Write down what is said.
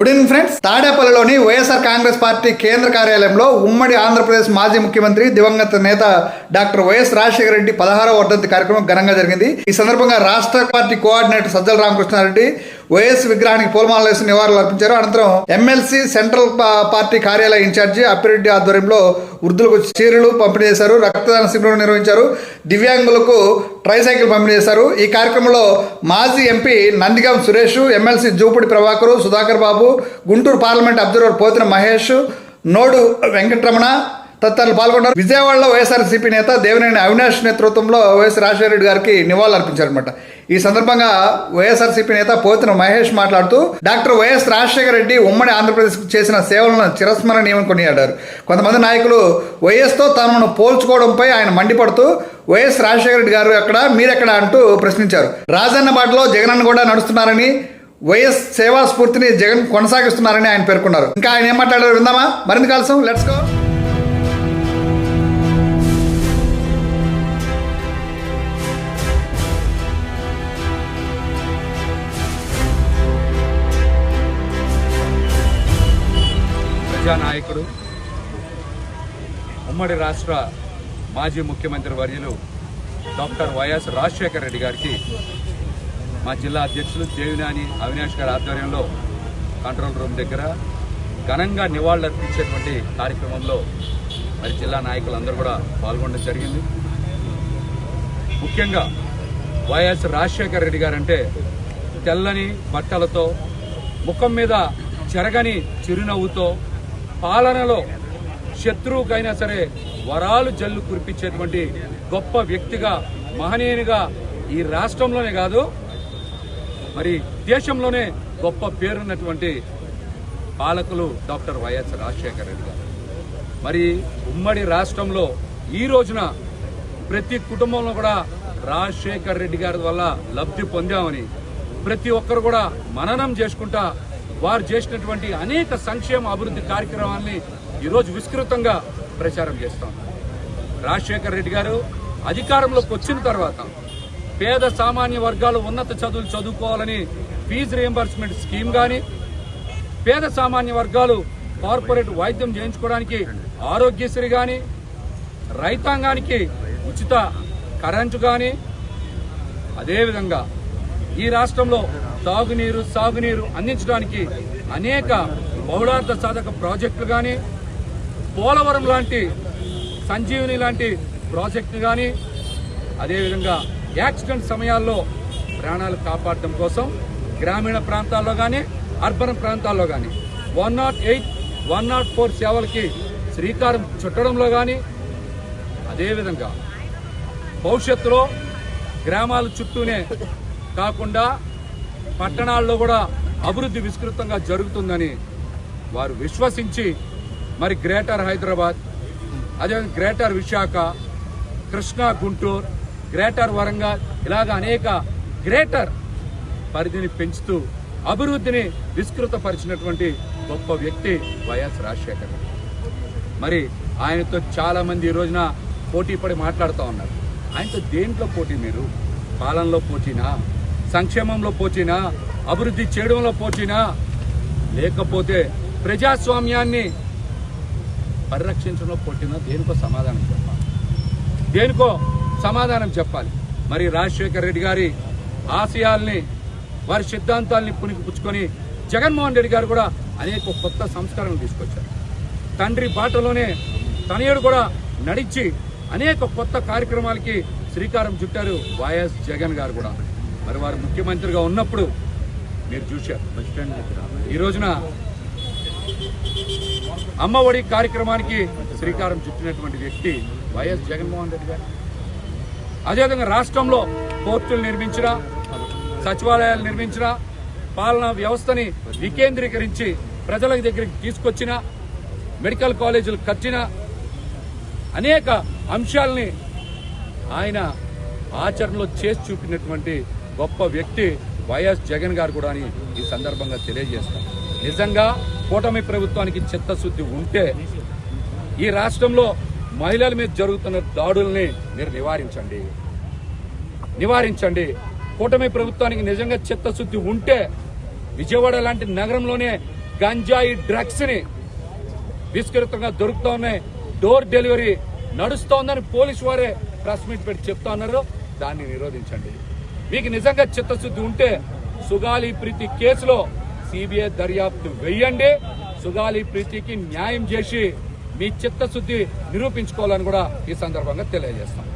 Good evening friends తాడేపల్లిలోని YSR Congress party కేంద్ర కార్యాలయంలో ఉమ్మడి ఆంధ్రప్రదేశ్ మాజీ ముఖ్యమంత్రి దివంగత నేత డాక్టర్ వైఎస్ రాజశేఖర రెడ్డి పదహారవ వర్ధంతి కార్యక్రమం ఘనంగా జరిగింది. ఈ సందర్భంగా రాష్ట్ర party coordinator Sajjala Ramakrishna Reddy YS విగ్రహానికి పూలమాలలు వేసి నివాళులు అర్పించారు. అనంతరం ఎమ్మెల్సీ సెంట్రల్ పార్టీ కార్యాలయ ఇన్ఛార్జి అప్పిరెడ్డి ఆధ్వర్యంలో వృద్ధులకు చీరలు పంపిణీ చేశారు. రక్తదాన శిబిరం నిర్వహించారు. దివ్యాంగులకు ట్రైసైకిల్ పంపిణీ చేశారు. ఈ కార్యక్రమంలో మాజీ MP Nandigam Suresh MLC Jupudi Prabhakar Sudhakar Babu Guntur parliament observer Pothina Mahesh node Venkataramana తదితరులు పాల్గొన్నారు. విజయవాడలో వైఎస్ఆర్సీపీ నేత దేవినేని అవినాష్ నేతృత్వంలో వైఎస్ రాజశేఖర రెడ్డి గారికి నివాళులు అర్పించారనమాట ఈ సందర్భంగా వైఎస్ఆర్సీపీ నేత పోతిన మహేష్ మాట్లాడుతూ డాక్టర్ వైఎస్ రాజశేఖర రెడ్డి ఉమ్మడి ఆంధ్రప్రదేశ్ చేసిన సేవలను చిరస్మరణీయమని కొనియాడారు. కొంతమంది నాయకులు వైఎస్తో తమను పోల్చుకోవడంపై ఆయన మండిపడుతూ వైఎస్ రాజశేఖర రెడ్డి గారు ఎక్కడ మీరెక్కడ అంటూ ప్రశ్నించారు. రాజన్న బాటలో జగనన్న కూడా నడుస్తున్నారని వైఎస్ సేవా స్ఫూర్తిని జగన్ కొనసాగిస్తున్నారని ఆయన పేర్కొన్నారు. ఇంకా ఆయన ఏం మాట్లాడారు విందామా? మరింత కలిసం లెట్స్ గో ప్రజానాయకుడు ఉమ్మడి రాష్ట్ర మాజీ ముఖ్యమంత్రి వర్యులు డాక్టర్ వైఎస్ రాజశేఖర రెడ్డి గారికి మా జిల్లా అధ్యక్షులు దేవినాని అవినాష్ గారి ఆధ్వర్యంలో కంట్రోల్ రూమ్ దగ్గర ఘనంగా నివాళులర్పించేటువంటి కార్యక్రమంలో మరి జిల్లా నాయకులందరూ కూడా పాల్గొనడం జరిగింది. ముఖ్యంగా వైఎస్ రాజశేఖర రెడ్డి గారంటే తెల్లని బట్టలతో ముఖం మీద చెరగని చిరునవ్వుతో పాలనలో శత్రువుకైనా సరే వరాలు జల్లు కురిపించేటువంటి గొప్ప వ్యక్తిగా మహనీయునిగా ఈ రాష్ట్రంలోనే కాదు మరి దేశంలోనే గొప్ప పేరున్నటువంటి పాలకులు డాక్టర్ వైఎస్ రాజశేఖర రెడ్డి గారు. మరి ఉమ్మడి రాష్ట్రంలో ఈ రోజున ప్రతి కుటుంబంలో కూడా రాజశేఖర్ రెడ్డి గారి వల్ల లబ్ధి పొందామని ప్రతి ఒక్కరు కూడా మననం చేసుకుంటా వారు చేసినటువంటి అనేక సంక్షేమ అభివృద్ధి కార్యక్రమాల్ని ఈరోజు విస్తృతంగా ప్రచారం చేస్తాం. రాజశేఖర్ రెడ్డి గారు అధికారంలోకి వచ్చిన తర్వాత పేద సామాన్య వర్గాలు ఉన్నత చదువులు చదువుకోవాలని ఫీజు రియంబర్స్మెంట్ స్కీమ్ కానీ పేద సామాన్య వర్గాలు కార్పొరేట్ వైద్యం చేయించుకోవడానికి ఆరోగ్యశ్రీ కానీ రైతాంగానికి ఉచిత కరెంటు కానీ అదేవిధంగా ఈ రాష్ట్రంలో తాగునీరు సాగునీరు అందించడానికి అనేక బహుళార్థ సాధక ప్రాజెక్టులు కానీ పోలవరం లాంటి సంజీవిని లాంటి ప్రాజెక్టులు కానీ అదేవిధంగా యాక్సిడెంట్ సమయాల్లో ప్రాణాలు కాపాడటం కోసం గ్రామీణ ప్రాంతాల్లో కానీ అర్బన్ ప్రాంతాల్లో కానీ one not eight one not four సేవలకి శ్రీకారం చుట్టడంలో కానీ అదేవిధంగా భవిష్యత్తులో గ్రామాల చుట్టూనే కాకుండా పట్టణాల్లో కూడా అభివృద్ధి విస్తృతంగా జరుగుతుందని వారు విశ్వసించి మరి గ్రేటర్ హైదరాబాద్ అదే గ్రేటర్ విశాఖ కృష్ణా గుంటూరు గ్రేటర్ వరంగల్ ఇలాగ అనేక గ్రేటర్ పరిధిని పెంచుతూ అభివృద్ధిని విస్తృతపరిచినటువంటి గొప్ప వ్యక్తి వైఎస్ రాజశేఖర్ మరి ఆయనతో చాలామంది ఈ రోజున పోటీ పడి మాట్లాడుతూ ఉన్నారు. ఆయనతో దేంట్లో పోటీ మీరు? పాలనలో పోటీనా? సంక్షేమంలో పోటీనా అభివృద్ధి చేయడంలో పోటీనా లేకపోతే ప్రజాస్వామ్యాన్ని పరిరక్షించడంలో పోటీనా దేనికో సమాధానం చెప్పాలి. దేనికో సమాధానం చెప్పాలి. మరి రాజశేఖర రెడ్డి గారి ఆశయాల్ని వారి సిద్ధాంతాల్ని పుణికిపుచ్చుకొని జగన్మోహన్ రెడ్డి గారు కూడా అనేక కొత్త సంస్కరణలు తీసుకొచ్చారు. తండ్రి బాటలోనే తనయుడు కూడా నడిచి అనేక కొత్త కార్యక్రమాలకి శ్రీకారం చుట్టారు వైఎస్ జగన్ గారు కూడా. మరి వారు ముఖ్యమంత్రిగా ఉన్నప్పుడు మీరు చూశారు. ఈ రోజున అమ్మఒడి కార్యక్రమానికి శ్రీకారం చుట్టినటువంటి వ్యక్తి వైఎస్ జగన్మోహన్ రెడ్డి గారు. అదేవిధంగా రాష్ట్రంలో కోర్టులు నిర్మించిన సచివాలయాలు నిర్మించిన పాలనా వ్యవస్థని వికేంద్రీకరించి ప్రజల దగ్గరికి తీసుకొచ్చిన మెడికల్ కాలేజీలు కట్టిన అనేక అంశాలని ఆయన ఆచరణలో చేసి చూపినటువంటి గొప్ప వ్యక్తి వైఎస్ జగన్ గారు కూడా అని ఈ సందర్భంగా తెలియజేస్తాం. నిజంగా కూటమి ప్రభుత్వానికి చిత్తశుద్ధి ఉంటే ఈ రాష్ట్రంలో మహిళల మీద జరుగుతున్న దాడుల్ని మీరు నివారించండి. నివారించండి. కూటమి ప్రభుత్వానికి నిజంగా చిత్తశుద్ధి ఉంటే విజయవాడ లాంటి నగరంలోనే గంజాయి డ్రగ్స్ని విస్తృతంగా దొరుకుతా ఉన్నాయి. డోర్ డెలివరీ నడుస్తోందని పోలీసు వారే ప్రెస్ మీట్ పెట్టి చెప్తా ఉన్నారు. దాన్ని నిరోధించండి. మీకు నిజంగా చిత్తశుద్ధి ఉంటే సుగాలి ప్రీతి కేసులో సిబిఐ దర్యాప్తు వెయ్యండి. సుగాలి ప్రీతికి న్యాయం చేసి మీ చిత్తశుద్ధి నిరూపించుకోవాలని కూడా ఈ సందర్భంగా తెలియజేస్తాం.